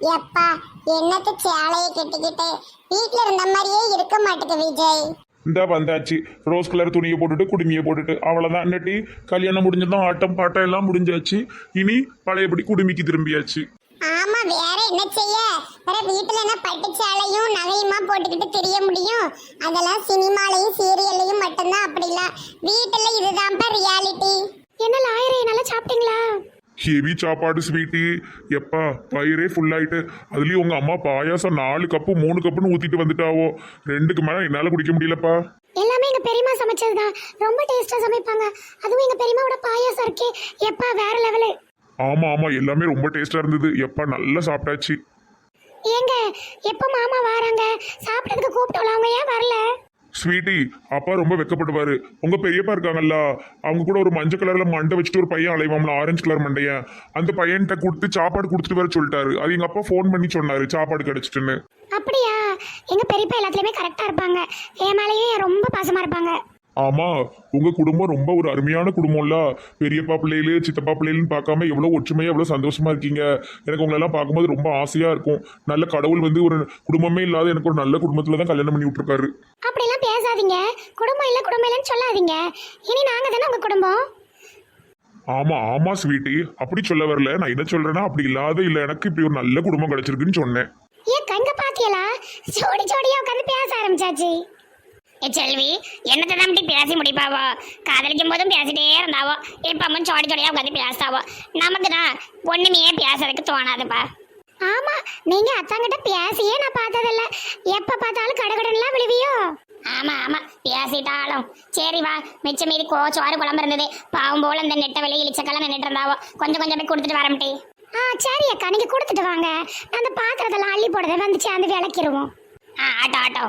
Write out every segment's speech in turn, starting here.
எப்பா என்னத்து சேலையை கட்டிக்கிட்டு? வீட்ல இருந்த மாதிரியே இருக்க மாட்டேங்குது விஜய். இந்த வந்தாச்சு. ரோஸ் கலர் துணியை போட்டுட்டு குடுமியை போட்டுட்டு. அவ்வளோதான் நட்டி கல்யாணம் முடிஞ்சதும் ஆட்டம் பாட்டம் எல்லாம் முடிஞ்சாச்சு. இனி பழையபடி குடுமிக்கு திரும்பியாச்சு. ஆமா வேற என்ன செய்ய? வேற வீட்டுல என்ன பட்டு சேலையும் நகையுமா போட்டுக்கிட்டு தெரிய முடியும்? அதெல்லாம் சினிமாலையும் சீரியல்லையும் மட்டும்தான் அப்படிலாம். வீட்டுல இதுதான்ப்பா ரியாலிட்டி என்ன லாயரே நல்லா சாப்பிட்டீங்களா? ஹெவி சாப்பாடு ஸ்வீட்டு. எப்பா பயிரே ஃபுல் ஆயிட்டு. அதுலயும் உங்க அம்மா பாயாசம் நாலு கப்பு மூணு கப்புன்னு ஊத்திட்டு வந்துட்டாவோ. ரெண்டுக்கு மேல என்னால குடிக்க முடியலப்பா. எல்லாமே எங்க பெரியம்மா சமைச்சதுதான். ரொம்ப டேஸ்டா சமைப்பாங்க. அதுவும் எங்க பெரியம்மாவோட பாயாசம் இருக்கே. எப்பா வேற லெவலு ஆமா ஆமா. எல்லாமே ரொம்ப டேஸ்டா இருந்தது. எப்பா நல்லா சாப்பிட்டாச்சு. ஏங்க எப்ப மாமா வராங்க? சாப்பிட்டதுக்கு கூப்பிட்டோம் அவங்க ஏன் வரல? ஸ்வீட்டி அப்பா ரொம்ப வெக்கப்படுவாரு. உங்க பெரியப்பா இருக்காங்கல்ல அவங்க கூட ஒரு மஞ்சள் கலர்ல மண்டை வச்சுட்டு ஒரு பையன் அலைவாம்ல ஆரஞ்சு கலர் மண்டையன் அந்த பையன்கிட்ட கொடுத்து சாப்பாடு கொடுத்துட்டு வர சொல்லிட்டாரு. அது எங்க அப்பா ஃபோன் பண்ணி சொன்னாரு சாப்பாடு கிடைச்சிட்டுன்னு. அப்படியா? எங்க பெரியப்பா எல்லாத்துலயுமே கரெக்டா இருப்பாங்க. என் மேலேயும் ரொம்ப பாசமா இருப்பாங்க. ஆமா உங்க குடும்பம் ரொம்ப ஒரு அருமையான குடும்பம்ல. பெரியப்பா பிள்ளைகளு சித்தப்பா பிள்ளைகளுன்னு பார்க்காம எவ்வளவு ஒற்றுமையா எவ்வளவு சந்தோஷமா இருக்கீங்க. எனக்கு உங்களெல்லாம் பார்க்கும்போது ரொம்ப ஆசையா இருக்கும். நல்ல கடவுள் வந்து ஒரு குடும்பமே இல்லாத எனக்கு ஒரு நல்ல குடும்பத்துல தான் கல்யாணம் பண்ணி விட்டுருக்காரு. அப்படிலாம் பேசாதீங்க. குடும்பம் இல்ல குடும்பம் இல்லைன்னு சொல்லாதீங்க. இனி நாங்க தானே உங்க குடும்பம்? ஆமா ஆமா ஸ்வீட்டி. அப்படி சொல்ல வரல. நான் என்ன சொல்றேன்னா அப்படி இல்லாத இல்ல எனக்கு இப்படி ஒரு நல்ல குடும்பம் கிடைச்சிருக்குன்னு சொன்னேன். ஏன் கங்க பாத்தியலா ஜோடி ஜோடியா உட்காந்து பேச ஆரம்பிச்சாச்சு. ஏ செல்வி என்னத்தை நம்பி பேசி முடிப்பாவோ? காதலிக்கும் போதும் பேசிட்டே இருந்தாவோ? இப்பவும் சோடி சோடியா உட்காந்து பேசாவோ நமக்கு தான் ஒண்ணுமே பேசுறதுக்கு தோணாதுப்பா. ஆமா நீங்க அத்தாங்கிட்ட பேசியே நான் பார்த்ததில்ல. எப்ப பார்த்தாலும் கடகடன்லாம் விழுவியோ? ஆமா ஆமா பேசிட்டாலும். சரி வா மிச்சம் மீதி கோ சோறு குழம்பு இருந்தது. பாவம் போல இந்த நெட்ட வெளி இழிச்சக்கெல்லாம் நின்றுட்டு இருந்தாவோ? கொஞ்சம் கொஞ்சம் போய் கொடுத்துட்டு வரம்டி ஆ சரி அக்கா நீங்க கொடுத்துட்டு வாங்க. அந்த பாத்திரத்தெல்லாம் அள்ளி போடுறத வந்து சேர்ந்து விளக்கிடுவோம் ஆ ஆட்டோ ஆட்டோ.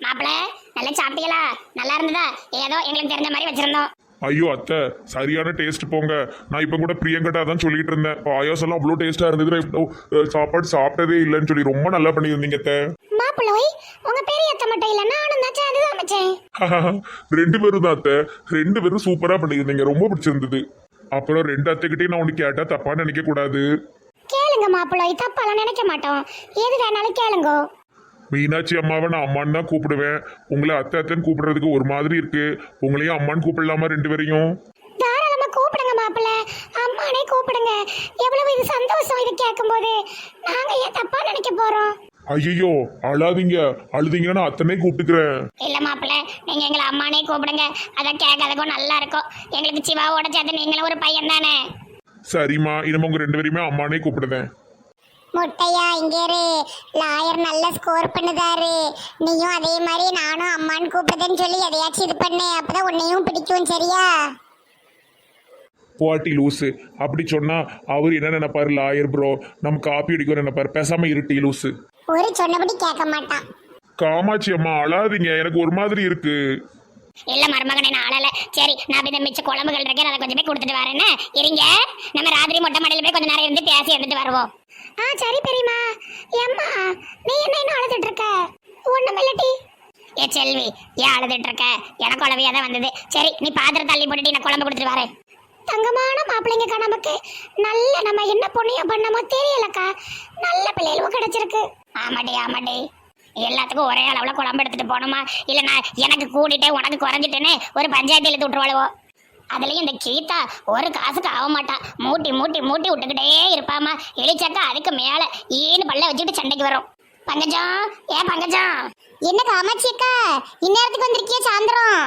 மாப்பிள்ள நல்லா சாப்பிட்டீங்களா? நல்லா இருந்ததா? ஏதோ எங்களுக்கு தெரிஞ்ச மாதிரி வச்சிருந்தோம். ஐயோ அத்தை சரியான டேஸ்ட் போங்க. நான் இப்போ கூட பிரியங்கட்டா தான் சொல்லிட்டு இருந்தேன். பாயாசம் எல்லாம் அவ்வளோ டேஸ்டா இருந்தது. நான் அஹ், சாப்பாடு சாப்பிட்டதே இல்லைன்னு சொல்லி ரொம்ப நல்லா பண்ணியிருந்தீங்க அத்தை. மாப்பிள்ளோய் உங்க பெரிய அத்தை மட்டும் இல்ல நானும் தான் சேர்ந்து சமைச்சேன் ரெண்டு பேரும் தான் அத்தை. ரெண்டு பேரும் சூப்பரா பண்ணியிருந்தீங்க. ரொம்ப பிடிச்சிருந்தது. அப்புறம் ரெண்டு அத்தைக்கிட்டே நான் ஒன்று கேட்டா தப்பா நினைக்க கூடாது கேளுங்க மாப்பிள்ளோய் தப்பாலாம் நினைக்க மாட்டோம். எது வேணாலும் கேளுங்க. மீனாட்சி அம்மாவை நான் அம்மான்னு தான் கூப்பிடுவேன். உங்களை அத்தை அத்தைன்னு கூப்பிடுறதுக்கு ஒரு மாதிரி இருக்கு. உங்களையும் அம்மான்னு கூப்பிடலாமா ரெண்டு பேரையும்? தாராளமா கூப்பிடுங்க மாப்பிள்ள. அம்மானே கூப்பிடுங்க. எவ்வளவு இது சந்தோஷம் இது கேட்கும்போது நாங்க ஏன் தப்பா நினைக்க போறோம்? ஐயோ அழாதீங்க. அழுதீங்கன்னா அத்தனை கூப்பிட்டுக்கிறேன். இல்ல மாப்பிள்ள நீங்க எங்களை அம்மானே கூப்பிடுங்க. அதை கேட்கறதுக்கும் நல்லா இருக்கும் எங்களுக்கு சிவாவோட சேர்த்து நீங்களும் ஒரு பையன் தானே சரிம்மா இனிமே உங்க ரெண்டு பேரையுமே அம்மானே கூப்பிடுதேன் முட்டையா இங்கே இரு. லாயர் நல்ல ஸ்கோர் பண்ணுதாரு. நீயும் அதே மாதிரி நானும் அம்மான்னு கூப்பிடுதுன்னு சொல்லி எதையாச்சும் இது பண்ணு. அப்பதான் உன்னையும் பிடிக்கும் சரியா? போட்டி லூசு. அப்படி சொன்னா அவர் என்ன நினைப்பாரு லாயர் ப்ரோ நம்ம காப்பி அடிக்கிறோம் நினைப்பாரு. பேசாம இருட்டி லூசு. ஒரு சொன்னபடி கேட்க மாட்டான். காமாட்சி அம்மா அழாதீங்க. எனக்கு ஒரு மாதிரி இருக்கு. இல்ல மருமகனே நான் அழல. சரி நான் இந்த மிச்ச குழம்புகள் இருக்கேன் அதை கொஞ்சம் போய் கொடுத்துட்டு வரேன்னு இருங்க. நம்ம ராத்திரி மொட்டை மாடியில போய் கொஞ்ச நேரம் இருந்து பேசி இருந்துட்டு வருவோம். ஆ சரி பெரியம்மா. ஏம்மா நீ என்ன இன்னும் அழுதுட்டு இருக்க ஒண்ணும் இல்லட்டி. ஏ செல்வி ஏன் அழுதுட்டு இருக்க எனக்கு உளவியா தான் வந்தது. சரி நீ பாத்திரம் தள்ளி போட்டுட்டு நான் குழம்பு கொடுத்துட்டு வரேன். தங்கமான மாப்பிள்ளைங்கக்கா நமக்கு நல்ல நம்ம என்ன பொண்ணையும் பண்ணமோ தெரியலக்கா. நல்ல பிள்ளைகளும் கிடைச்சிருக்கு. ஆமாடி ஆமாடி. எல்லாத்துக்கும் ஒரே அளவுல குழம்பு எடுத்துட்டு போகணுமா? இல்ல எனக்கு கூடிட்டே உனக்கு குறைஞ்சிட்டேன்னு ஒரு பஞ்சாயத்து இழுத்து விட்டுருவாளுவோ? அதுலயும் இந்த கீதா ஒரு காசுக்கு ஆக மாட்டா. மூட்டி மூட்டி மூட்டி விட்டுக்கிட்டே இருப்பாமா எலிச்சக்கா அதுக்கு மேல ஈன்னு பல்ல வச்சுட்டு சண்டைக்கு வரும். பங்கஜம் ஏன் பங்கஜம் என்ன காமாட்சி அக்கா இந்நேரத்துக்கு வந்திருக்கிய சாயந்தரம்?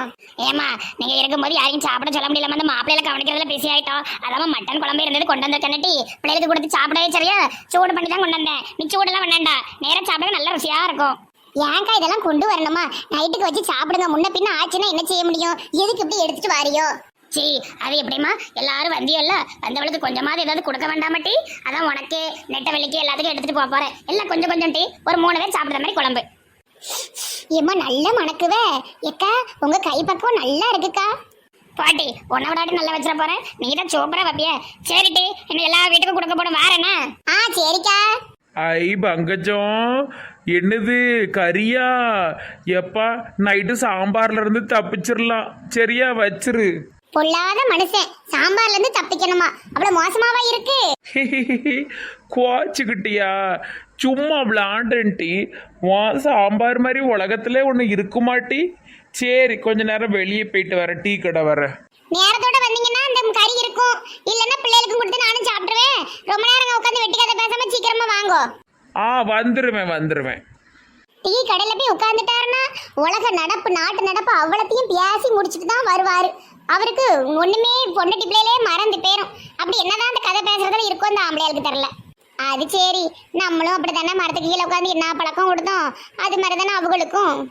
ஏமா நீங்க இருக்கும்போது யாரையும் சாப்பிட சொல்ல முடியல அந்த மாப்பிள்ளையில கவனிக்கிறதுல பிஸி ஆயிட்டோம். அதாம மட்டன் குழம்பு இருந்தது கொண்டு வந்திருக்கனட்டி பிள்ளைகளுக்கு கொடுத்து சாப்பிடவே சரியா? சூடு பண்ணி தான் கொண்டு வந்தேன். நீ சூடெல்லாம் வேண்டாம்டா நேரா சாப்பிட நல்ல ருசியா இருக்கும். ஏன்க்கா இதெல்லாம் கொண்டு வரணுமா? நைட்டுக்கு வச்சு சாப்பிடுங்க. முன்ன பின்ன ஆச்சுன்னா என்ன செய்ய முடியும்? எதுக்கு இப்படி எடுத்துட்டு வாரியோ? சீ அது எப்படிம்மா? எல்லாரும் வந்தியல்ல? வந்தவளுக்கு கொஞ்சமாவது ஏதாவது கொடுக்க வேண்டாமட்டி அதான் உனக்கு நெட்ட வெளிக்கு எல்லாத்துக்கும் எடுத்துட்டு போக போறேன். எல்லாம் கொஞ்சம் கொஞ்சம் டீ. ஒரு மூணு பேர் சாப்பிடுற மாதிரி குழம்பு. ஏம்மா நல்ல மணக்குவே. எக்கா உங்க கை பக்குவம் நல்லா இருக்குக்கா. பாட்டி உன்னை விடாட்டி நல்லா வச்சிட போறேன். நீ தான் சூப்பரா வைப்பிய. சரி டி. இன்னும் எல்லா வீட்டுக்கும் கொடுக்க போடும் வேற என்ன? ஆ சரிக்கா. ஐ பங்கஜம். என்னது கறியா? எப்பா நைட்டு சாம்பார்ல இருந்து தப்பிச்சிடலாம் சரியா வச்சிரு. பொல்லாத மனுஷன். சாம்பார்ல இருந்து தப்பிக்கணுமா? அவ்வளவு மோசமாவா இருக்கு? குவாச்சுக்கிட்டியா? சும்மா விளாண்டுன்ட்டி வா சாம்பார் மாதிரி உலகத்துல ஒன்று இருக்குமாட்டி? சரி கொஞ்ச நேரம் வெளியே போயிட்டு வரேன். டீ கடை வரேன். நேரத்தோட வந்தீங்கன்னா அந்த கறி இருக்கும். இல்லன்னா பிள்ளைகளுக்கும் கொடுத்து நானும் சாப்பிடுவேன் ரொம்ப நேரம் உட்காந்து வெட்டி கதை பேசாம சீக்கிரமா வாங்கோ. ஆ வந்துருவேன் வந்துருவேன். டீ கடையில போய் உட்காந்துட்டாருன்னா உலக நடப்பு நாட்டு நடப்பு அவ்வளத்தையும் பேசி முடிச்சுட்டு தான் வருவாரு. அவருக்கு ஒண்ணுமே பொண்டாட்டி பிள்ளையிலே மறந்து போயிரும். அப்படி என்னதான் அந்த கதை பேசுறதுல இருக்கும் அந்த ஆம்பளையாளுக்கு தெரியல. அது சரி நம்மளும் அப்படித்தானே மரத்துக்கு கீழே உட்காந்து என்ன பழக்கம் கொடுத்தோம்? அது மாதிரி தானே அவங்களுக்கும்.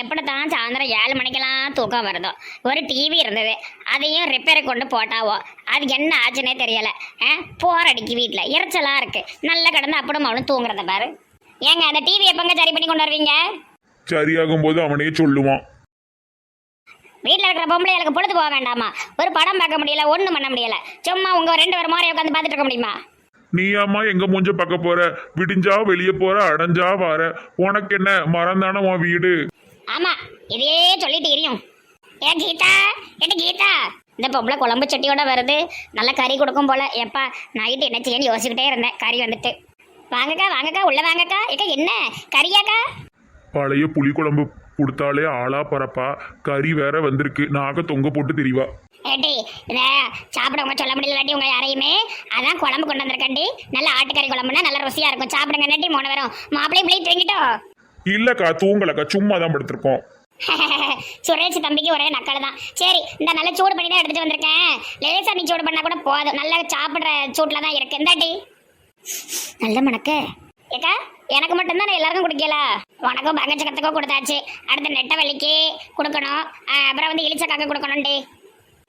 எப்படித்தான் சாயந்தரம் ஏழு மணிக்கெல்லாம் தூக்கம் வருதோ? ஒரு டிவி இருந்தது. அதையும் ரிப்பேரை கொண்டு போட்டாவோ? அது என்ன ஆச்சுன்னே தெரியல. ஆ போர் அடிக்கு வீட்டில் இறைச்சலாக இருக்கு. நல்லா கிடந்து அப்படும் அவனும் தூங்குறத பாரு. ஏங்க அந்த டிவி எப்பங்க சரி பண்ணி கொண்டு வருவீங்க? சரியாகும் போது அவனே சொல்லுவான். வீட்டில் இருக்கிற பொம்பளைகளுக்கு பொழுது போக வேண்டாமா? ஒரு படம் பார்க்க முடியல ஒன்றும் பண்ண முடியல. சும்மா உங்கள் ரெண்டு பேரும் மாதிரி உட்காந்து பார்த்துட்டு இருக்க முடியுமா? நீயாம்மா எங்க மூஞ்ச பார்க்க போற? விடிஞ்சா வெளியே போற அடைஞ்சா வார. உனக்கு என்ன மறந்தானே உன் வீடு? ஆமாம் இதே சொல்லிட்டு எரியும். ஏ கீதா ஏட்ட கீதா. இந்த பொம்பளை குழம்பு சட்டியோட வருது. நல்ல கறி கொடுக்கும் போல. எப்பா நைட்டு என்ன செய்யன்னு யோசிச்சுக்கிட்டே இருந்தேன். கறி வந்துட்டு. வாங்கக்கா வாங்கக்கா உள்ள வாங்கக்கா. ஏக்கா என்ன? கறியாக்கா? பழைய புளிக்குழம்பு கொடுத்தாலே ஆளா பறப்பா. கறி வேற வந்திருக்கு. நாக தொங்க போட்டு தெரியவா ஏட்டி இத சாப்பிடவங்க சொல்ல முடியலட்டி உங்க யாரையுமே? அதான் குழம்பு கொண்டு வந்திருக்கண்டி நல்ல ஆட்டுக்கறி குழம்புனா நல்ல ருசியா இருக்கும். சாப்பிடுங்க நட்டி மூணு வரும். மாப்பிளையும் பிள்ளை தூங்கிட்டோம் இல்லக்கா தூங்கலக்கா. சும்மா தான் படுத்திருக்கோம் சுரேஷ் தம்பிக்கு ஒரே நக்கல் தான். சரி இந்த நல்ல சூடு பண்ணி தான் எடுத்துட்டு வந்திருக்கேன். லேசா நீ சூடு பண்ணா கூட போதும். நல்லா சாப்பிடுற சூட்ல தான் இருக்கு இந்தாட்டி. நல்ல மணக்கு. ஏக்கா எனக்கு மட்டும்தான் எல்லாருக்கும் குடிக்கல? உனக்கும் பங்கச்சக்கத்துக்கும் கொடுத்தாச்சு. அடுத்து நெட்டவள்ளிக்கு கொடுக்கணும். அப்புறம் வந்து இளிச்சக்காக்கு கொடுக்கணும்டி.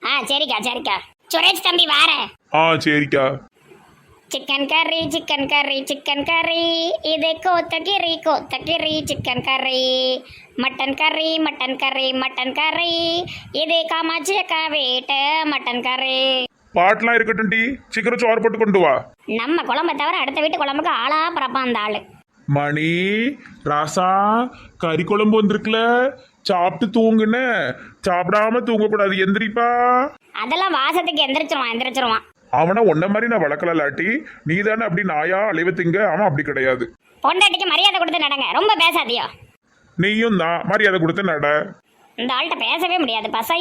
ஆ சரிக்கா சரிக்கா. சுரேஷ் தம்பி வாரேன் ஆ சரிக்கா. சிக்கன் கறி சிக்கன் கறி சிக்கன் கறி. இது கோத்தகிரி கோத்தகிரி சிக்கன் கறி. மட்டன் கறி மட்டன் கறி மட்டன் கறி. இது காமாட்சி அக்கா வீட்டு மட்டன் கறி. பாட்டெலாம் இருக்கட்டும் டி சீக்கிரம் சோறு போட்டு கொண்டு வா. நம்ம குழம்பை தவிர அடுத்த வீட்டு குழம்புக்கு ஆளா பிறப்பான் அந்த ஆளு. மணி ராசா கறி குழம்பு வந்திருக்குல. சாப்பிட்டு தூங்குன. சாப்பிடாம தூங்கக்கூடாது எந்திரிப்பா. அதெல்லாம் வாசத்துக்கு எந்திரிச்சிருவான் எந்திரிச்சிருவான். அவனை உன்ன மாதிரி நான் வளர்க்கல லாட்டி நீ தானே அப்படி நாயா அலைவத்திங்க அவன் அப்படி கிடையாது. பொண்டாட்டிக்கு மரியாதை கொடுத்து நடங்க ரொம்ப பேசாதியோ. நீயும் தான் மரியாதை கொடுத்து நட. இந்த ஆள்கிட்ட பேசவே முடியாது பசை.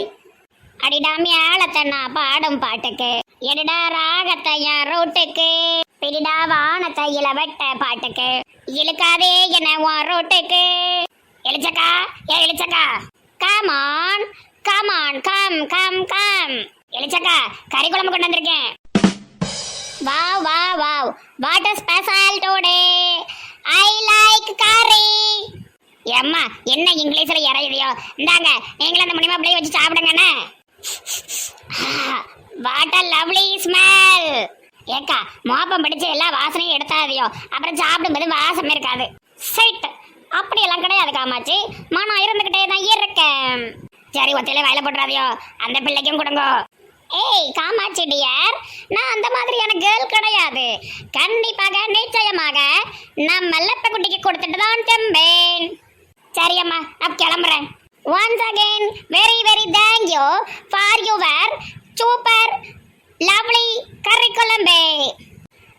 அடிடா மேளத்தை நான் பாடும் பாட்டுக்கு. எடுடா ராகத்தை என் ரோட்டுக்கு பிடிடா வானத்தை இளவட்ட பாட்டுக்கு. இழுக்காதே என்ன ரோட்டுக்கு எழுச்சக்கா ஏ எழுச்சக்கா. Come on come on come come come எழுச்சக்கா கறி குழம்பு கொண்டு வந்திருக்கேன். வாவ் வா wow. What is special today I like curry ஏம்மா என்ன இங்கிலீஷ்ல இறையுதையோ இந்தாங்க நீங்களும் அந்த முடியுமா அப்படியே வச்சு சாப்பிடுங்கண்ணே. வாட் அ லவ்லி ஸ்மெல் ஏக்கா மோப்பம் பிடிச்ச எல்லா வாசனையும் எடுத்தாதையோ. அப்புறம் சாப்பிடும்போது வாசம் இருக்காது. சைட் அப்படியெல்லாம் கிடையாது காமாச்சி மனம் இருந்துகிட்டே தான் இருக்கேன். சரி ஒத்தையில வேலை போட்டுறாதையோ. அந்த பிள்ளைக்கும் கொடுங்கோ. ஏய் காமாட்சி டியர் நான் அந்த மாதிரியான கேர்ள் கிடையாது. கண்டிப்பாக நிச்சயமாக நான் மல்லப்ப குட்டிக்கு கொடுத்துட்டு தான் தெம்பேன். சரி அம்மா நான் கிளம்புறேன். Once again very very thank you for your super lovely curry குழம்பு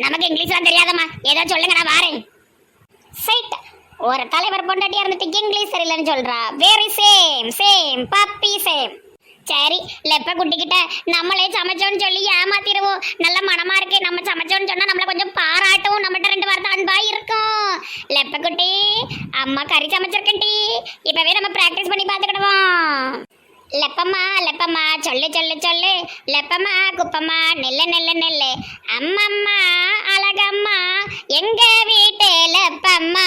நமக்கு இங்கிலீஷ்லாம் தெரியாதம்மா. ஏதோ சொல்லுங்க நான் வாரேன். சைட் ஒரு தலைவர் பொண்டாட்டியா இருந்துட்டு இங்கிலீஷ் சரியில்லைன்னு சொல்றா. Very same same puppy same சரி லெப்ப குட்டிக்கிட்ட நம்மளே சமைச்சோன்னு சொல்லி ஏமாத்திடுவோம். நல்ல மனமா இருக்கு நம்ம சமைச்சோன்னு சொன்னா நம்மள கொஞ்சம் பாராட்டும். நம்மகிட்ட ரெண்டு வார்த்தை அன்பா இருக்கும். லெப்ப குட்டி அம்மா கறி சமைச்சிருக்கேன்டி. இப்பவே நம்ம பிராக்டிஸ் பண்ணி பார்த்துக்கிடுவோம். லெப்பம்மா லெப்பம்மா சொல்லு சொல்லு சொல்லு லெப்பம்மா குப்பம்மா நெல்லு நெல்லு நெல்லு அம்மம்மா அழகம்மா எங்க வீட்டு லெப்பம்மா